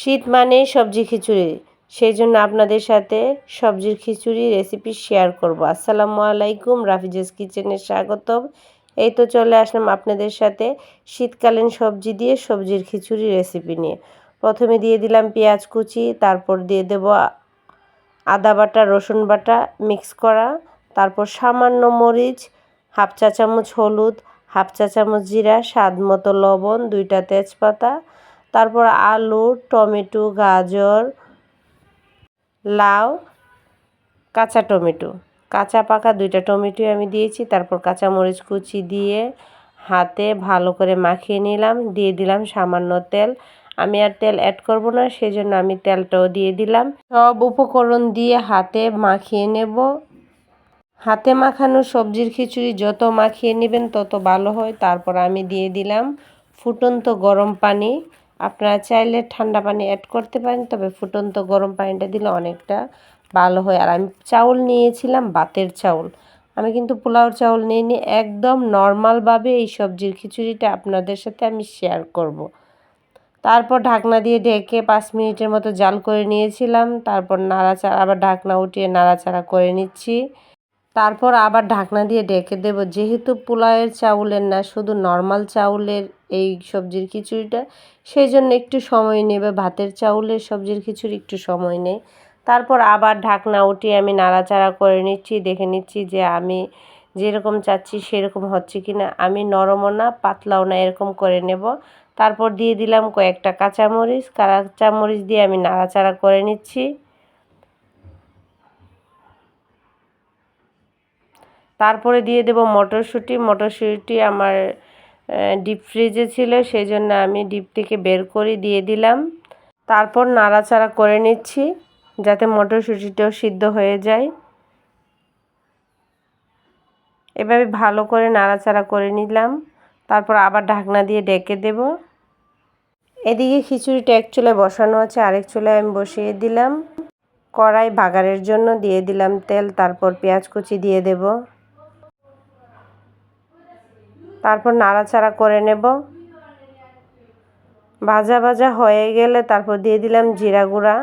শীত মানেই সবজি খিচুড়ি। সেই জন্য আপনাদের সাথে সবজির খিচুড়ি রেসিপি শেয়ার করব। আসসালামু আলাইকুম, রাফিজেস কিচেনে স্বাগতম। এই তো চলে আসলাম আপনাদের সাথে শীতকালীন সবজি দিয়ে সবজির খিচুড়ি রেসিপি নিয়ে। প্রথমে দিয়ে দিলাম পেঁয়াজ কুচি, তারপর দিয়ে দেব আদা বাটা, রসুন বাটা মিক্স করা। তারপর সামান্য মরিচ, হাফ চা চামচ হলুদ, হাফ চা চামচ জিরা, স্বাদ মতো লবণ, দুইটা তেজপাতা। তারপর আলু, টমেটো, গাজর, লাউ, কাঁচা টমেটো। কাঁচা পাকা দুইটা টমেটো আমি দিয়েছি, তারপর কাঁচা মরিচ কুচি দিয়ে হাতে ভালো করে মাখিয়ে নিলাম, দিয়ে দিলাম সামান্য তেল। আমি আর তেল অ্যাড করব না, সেজন্য আমি তেলটাও দিয়ে দিলাম। সব উপকরণ দিয়ে হাতে মাখিয়ে নেব। হাতে মাখানো সবজির খিচুড়ি যত মাখিয়ে নেবেন তত ভালো হয়। তারপর আমি দিয়ে দিলাম ফুটন্ত গরম পানি। আপনারা চাইলে ঠান্ডা পানি অ্যাড করতে পারেন, তবে ফুটন্ত গরম পানিটা দিলে অনেকটা ভালো হয়। আর আমি চাউল নিয়েছিলাম বাতের চাউল। আমি কিন্তু পোলাওর চাউল নিইনি, একদম নর্মালভাবে এই সবজির খিচুড়িটা আপনাদের সাথে আমি শেয়ার করব। তারপর ঢাকনা দিয়ে ঢেকে পাঁচ মিনিটের মতো জাল করে নিয়েছিলাম। তারপর নাড়াচাড়া, আবার ঢাকনা উঠিয়ে নাড়াচাড়া করে নিচ্ছি। তারপর আবার ঢাকনা দিয়ে ডেকে দেব। যেহেতু পোলাওয়ের চাউলের না, শুধু নর্মাল চাউলের এই সবজির খিচুড়িটা সেই জন্য একটু সময় নেবে ভাতের চাউলের সবজির খিচুড়ি একটু সময় নেই। তারপর আবার ঢাকনা উঠিয়ে আমি নাড়াচাড়া করে নিচ্ছি, দেখে নিচ্ছি যে আমি যেরকম চাচ্ছি সেরকম হচ্ছে কি না আমি নরমও না, পাতলাও না, এরকম করে নেব। তারপর দিয়ে দিলাম কয়েকটা কাঁচামরিচ। কাঁচামরিচ দিয়ে আমি নাড়াচাড়া করে নিচ্ছি। তারপরে দিয়ে দেব মটরশুঁটি। মটরশুঁটি আমার ডিপ ফ্রিজে ছিল সেই জন্য আমি ডিপ থেকে বের করে দিয়ে দিলাম। তারপর নাড়াচাড়া করে নিচ্ছি, যাতে মটরশুঁটিটাও সিদ্ধ হয়ে যায়। এভাবে ভালো করে নাড়াচাড়া করে নিলাম। তারপর আবার ঢাকনা দিয়ে ডেকে দেব। এদিকে খিচুড়িটা এক চুলায় বসানো আছে, আরেক চুলায় আমি বসিয়ে দিলাম। কড়াই বাগারের জন্য দিয়ে দিলাম তেল, তারপর পেঁয়াজ কুচি দিয়ে দেব। তারপর নাড়াচাড়া করে নেব। ভাজা ভাজা হয়ে গেলে তারপর দিয়ে দিলাম জিরা গুঁড়া।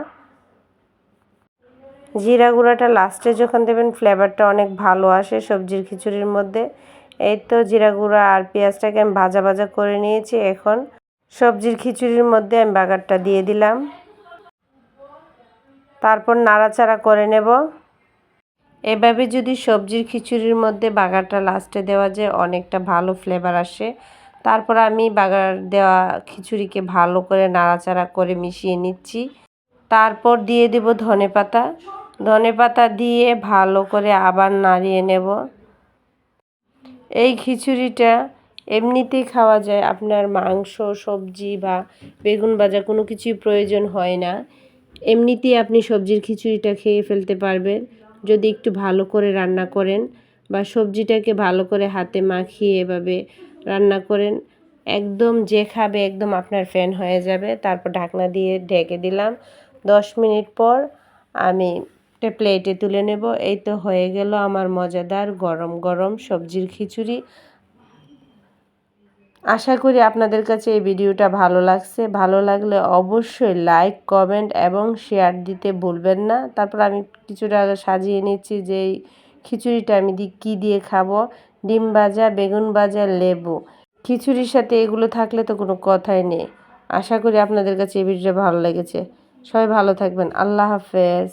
জিরা গুঁড়াটা লাস্টে যখন দেবেন ফ্লেভারটা অনেক ভালো আসে সবজির খিচুড়ির মধ্যে। এই তো জিরা গুঁড়া আর পেঁয়াজটাকে আমি ভাজা ভাজা করে নিয়েছি। এখন সবজির খিচুড়ির মধ্যে আমি বাগারটা দিয়ে দিলাম। তারপর নাড়াচাড়া করে নেব। এভাবে যদি সবজির খিচুড়ির মধ্যে বাগারটা লাস্টে দেওয়া যায়, অনেকটা ভালো ফ্লেভার আসে। তারপর আমি বাগার দেওয়া খিচুড়িকে ভালো করে নাড়াচাড়া করে মিশিয়ে নিচ্ছি। তারপর দিয়ে দেব ধনে পাতা। ধনে পাতা দিয়ে ভালো করে আবার নাড়িয়ে নেব। এই খিচুড়িটা এমনিতেই খাওয়া যায়। আপনার মাংস, সবজি বা বেগুন ভাজা কোনো কিছুই প্রয়োজন হয় না। এমনিতেই আপনি সবজির খিচুড়িটা খেয়ে ফেলতে পারবেন। যদি একটু ভালো করে রান্না করেন বা সবজিটাকে ভালো করে হাতে মাখিয়ে এভাবে রান্না করেন, একদম যে খাবে একদম আপনার ফ্যান হয়ে যাবে। তারপর ঢাকনা দিয়ে ঢেকে দিলাম। দশ মিনিট পর আমি একটা প্লেটে তুলে নেব। এই তো হয়ে গেল আমার মজাদার গরম গরম সবজির খিচুড়ি। আশা করি আপনাদের কাছে এই ভিডিওটা ভালো লাগছে। ভালো লাগলে অবশ্যই লাইক কমেন্ট এবং শেয়ার দিতে ভুলবেন না। তারপর আমি কিছুটা সাজিয়ে নিচ্ছি যে খিচুড়িটা আমি দি কী দিয়ে খাব? ডিম ভাজা, বেগুন ভাজা, লেবু। খিচুড়ির সাথে এগুলো থাকলে তো কোনো কথাই নেই। আশা করি আপনাদের কাছে এই ভিডিওটা ভালো লেগেছে। সবাই ভালো থাকবেন। আল্লাহ হাফেজ।